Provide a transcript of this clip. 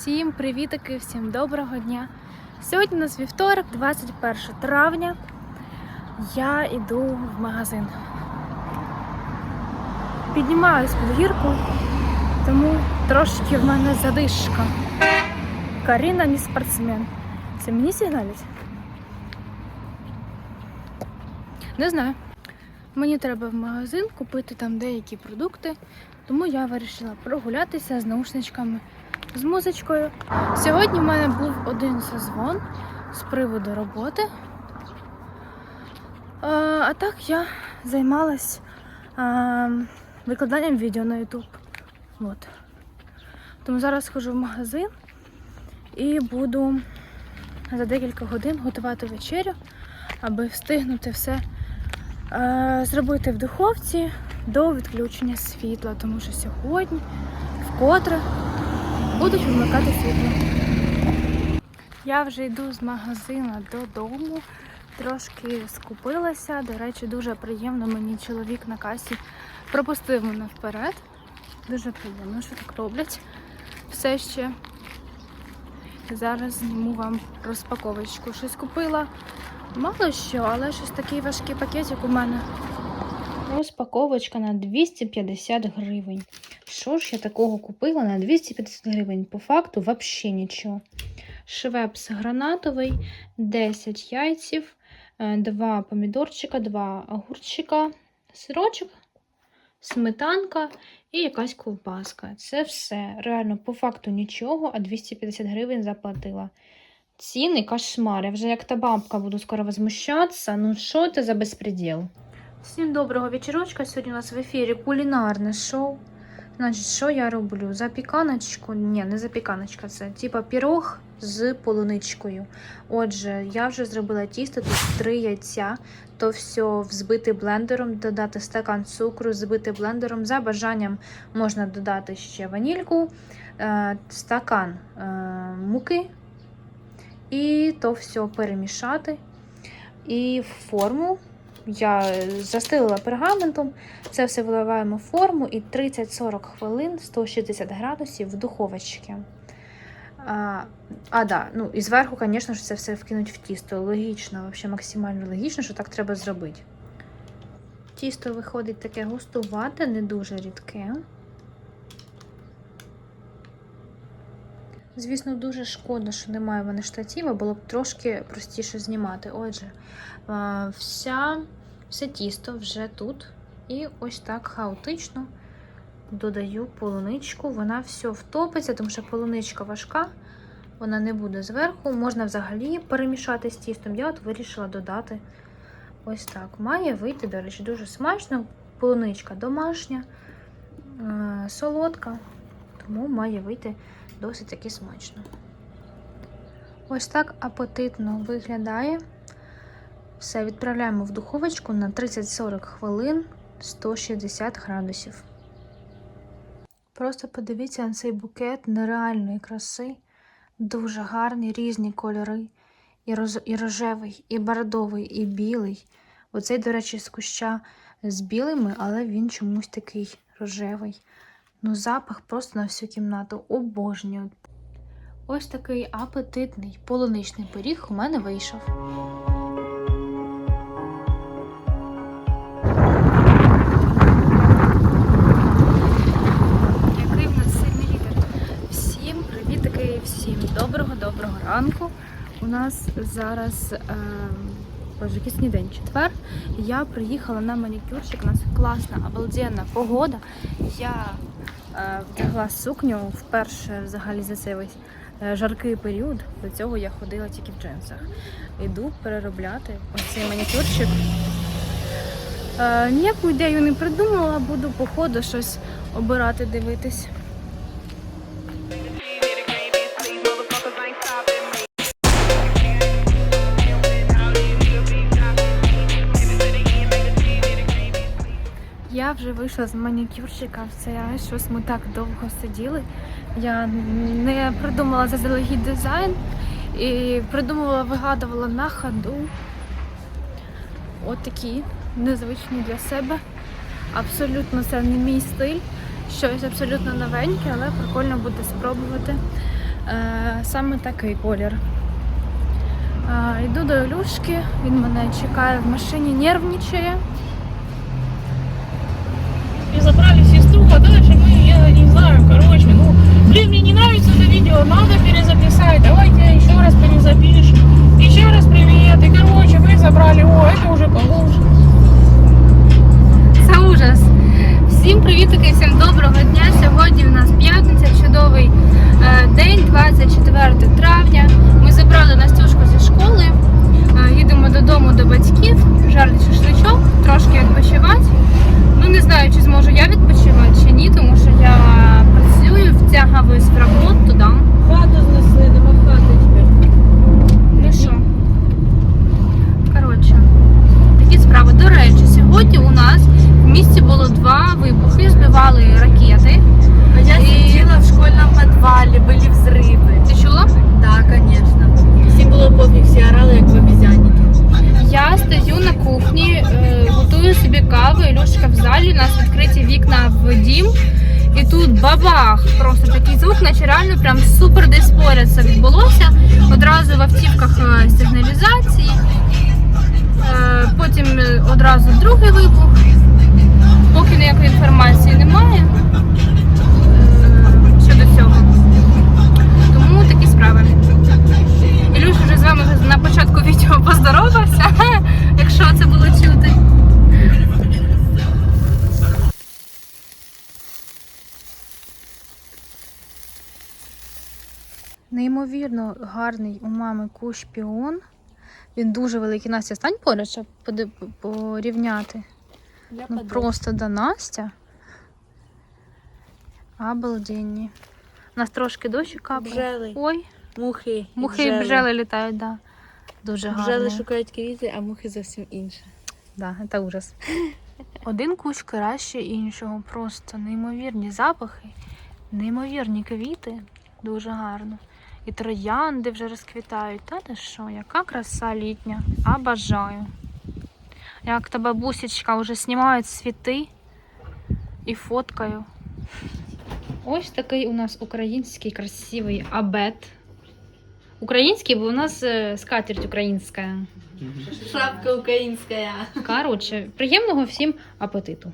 Всім привітики, всім доброго дня. Сьогодні у нас вівторок, 21 травня. Я йду в магазин. Піднімаюсь під гірку, тому трошки в мене задишка. Каріна не спортсмен. Це мені сигналять? Не знаю. Мені треба в магазин купити там деякі продукти, тому я вирішила прогулятися з наушничками, з музичкою. Сьогодні в мене був один созвон з приводу роботи. А, а так я займалась а, викладанням відео на YouTube. От. Тому зараз схожу в магазин і буду за декілька годин готувати вечерю, аби встигнути все е, зробити в духовці до відключення світла, тому що сьогодні вкотре будуть вимикати світло. Я вже йду з магазина додому, трошки скупилася. До речі, дуже приємно мені чоловік на касі пропустив мене вперед. Дуже приємно, що так роблять. Все ще зараз зніму вам розпаковочку. Щось купила. Мало що, але щось такий важкий пакетик у мене. Розпаковочка на 250 гривень. Що ж я такого купила на 250 гривень? По факту взагалі нічого. Швепс гранатовий, 10 яйців, 2 помідорчика, 2 огурчика, сирочок, сметанка і якась ковбаска. Це все. Реально, по факту нічого, а 250 гривень заплатила. Ціни кошмар. Я вже як та бабка буду скоро возмущатися. Ну що це за безпреділ? Всім доброго вечірочка. Сьогодні у нас в ефірі кулінарне шоу. Значить, що я роблю? Запіканочку? Ні, не запіканочка, це типа пірог з полуничкою. Отже, я вже зробила тісто, тут три яйця, то все взбити блендером, додати стакан цукру, збити блендером. За бажанням можна додати ще ванільку, е, стакан е, муки. І то все перемішати. І в форму я застелила пергаментом. Це все виливаємо в форму і 30-40 хвилин 160 градусів в духовочці. А, а да, ну і зверху, звісно ж, це все вкинуть в тісто. Логічно, взагалі максимально логічно, що так треба зробити. Тісто виходить таке густувате, не дуже рідке. Звісно, дуже шкода, що немає в мене штатива, було б трошки простіше знімати. Отже, вся, все тісто вже тут. І ось так хаотично додаю полуничку. Вона все втопиться, тому що полуничка важка, вона не буде зверху. Можна взагалі перемішати з тістом. Я от вирішила додати ось так. Має вийти, до речі, дуже смачно. Полуничка домашня, солодка, тому має вийти досить таки смачно. Ось так апетитно виглядає. Все, відправляємо в духовочку на 30-40 хвилин 160 градусів. Просто подивіться на цей букет нереальної краси. Дуже гарні різні кольори. І, роз... і рожевий, і бордовий, і білий. Оцей, до речі, з куща з білими, але він чомусь такий рожевий. Ну, запах просто на всю кімнату. Обожнюю. Ось такий апетитний полуничний пиріг у мене вийшов. Який в нас сильний вітер. Всім привітки, всім доброго-доброго ранку. У нас зараз. Е Боже, який сьогодні день четвер. Я приїхала на манікюрчик. У нас класна, обалденна погода. Я е, вдягла сукню вперше взагалі за цей весь е, жаркий період. До цього я ходила тільки в джинсах. Іду переробляти ось цей манікюрчик. Е, ніяку ідею не придумала, буду по ходу щось обирати, дивитись. Я вже вийшла з манікюрщика, це щось ми так довго сиділи. Я не придумала заздалегідь дизайн і придумувала, вигадувала на ходу. От незвичні для себе. Абсолютно це не мій стиль, щось абсолютно новеньке, але прикольно буде спробувати. Е, саме такий колір. Е, йду до Ілюшки, він мене чекає в машині, нервничає. сестру подальше, мы, я не знаю, короче, ну, блин, мне не нравится это видео, надо перезаписать, давайте еще раз перезапишем. Еще раз привет, и короче, мы забрали, о, это уже получше. Це ужас. Всім привітики, всім доброго дня. Сьогодні в нас п'ятниця, чудовий е, день, 24 травня. Ми забрали Настюшку зі школи. е, Їдемо додому до батьків, жарти речі, сьогодні у нас в місті було два вибухи, збивали ракети. А я И- сидела в школьном подвале, были взрывы. Ти чула? Да, конечно. Всем было пофиг, все орали, як в обезьяннике. Я стою на кухні, е, готую собі каву, Ілюшка в залі, у нас відкриті вікна в дім. І тут бабах! Просто такий звук, наче реально прям супер десь поряд це відбулося. Одразу в автівках е, сигналізації. Е, Потім е, одразу другий вибух. Поки ніякої інформації немає е, щодо цього. Тому такі справи. Ілюш вже з вами на початку відео поздоровався, якщо це було чути. Неймовірно гарний у мами кущ піон. Він дуже великий. Настя, стань поряд, щоб поди- порівняти. Я Ну просто до Настя. Обалденні. У нас трошки дощик капає. Бджели, Ой, мухи. мухи і бджели літають, да. Дуже гарно. Бджели шукають квіти, а мухи зовсім інше. Да, це ужас. Один кущ краще іншого. Просто неймовірні запахи, неймовірні квіти. Дуже гарно. І троянди вже розквітають. Та ти що, яка краса літня. А бажаю. Як та бабусечка вже знімають цвіти і фоткаю. Ось такий у нас український красивий абет. Український, бо у нас е, скатерть українська. Шапка українська. Коротше, приємного всім апетиту.